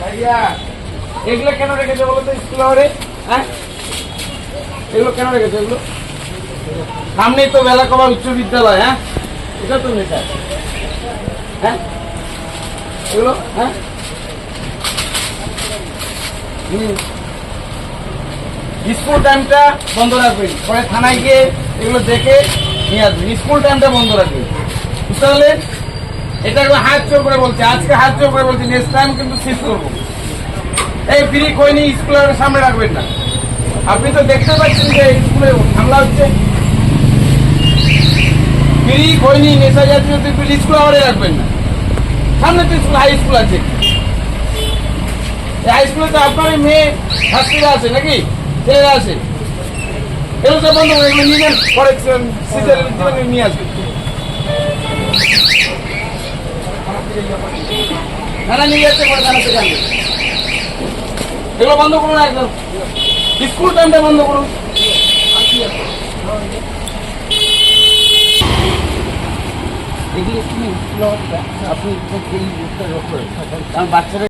ভাইয়া তো স্কুল আওয়ারে হ্যাঁ? উচ্চ বিদ্যালয় হ্যাঁ? এটা তো নেতা হ্যাঁ? হ্যাঁ? স্কুল টাইমটা বন্ধ রাখবেন। পরে থানায় গিয়ে এগুলো দেখে নিয়ে আসবেন। স্কুল টাইমটা বন্ধ রাখবেন। বুঝতে পারলেন? এটা একবার হাত চোখ করে বলছি। আজকে হাত চোখ করে বলছি নেক্সট টাইম কিন্তু সিজ করব। এই ফ্রি কইনি স্কুলের সামনে রাখবেন না। আপনি তো দেখতে পাচ্ছেন যে স্কুলে হামলা হচ্ছে। ফ্রি কইনি নেশা জাতীয় বিল স্কুল আওয়ারে রাখবেন না। সামনে তো স্কুল হাই স্কুল আছে। হাই স্কুলে তো আপনার মেয়ে, ছাত্রীরা আছে নাকি? ছেলেরা আছে। এগুলো তো বন্ধ করে নিয়ে যান নিয়ে আসবেন। থানা নিয়ে যাচ্ছে পরে তারা থেকে এগুলো বন্ধ করুন একদম স্কুল টাইমটা বন্ধ করুন এগুলো কি কারণ বাচ্চারা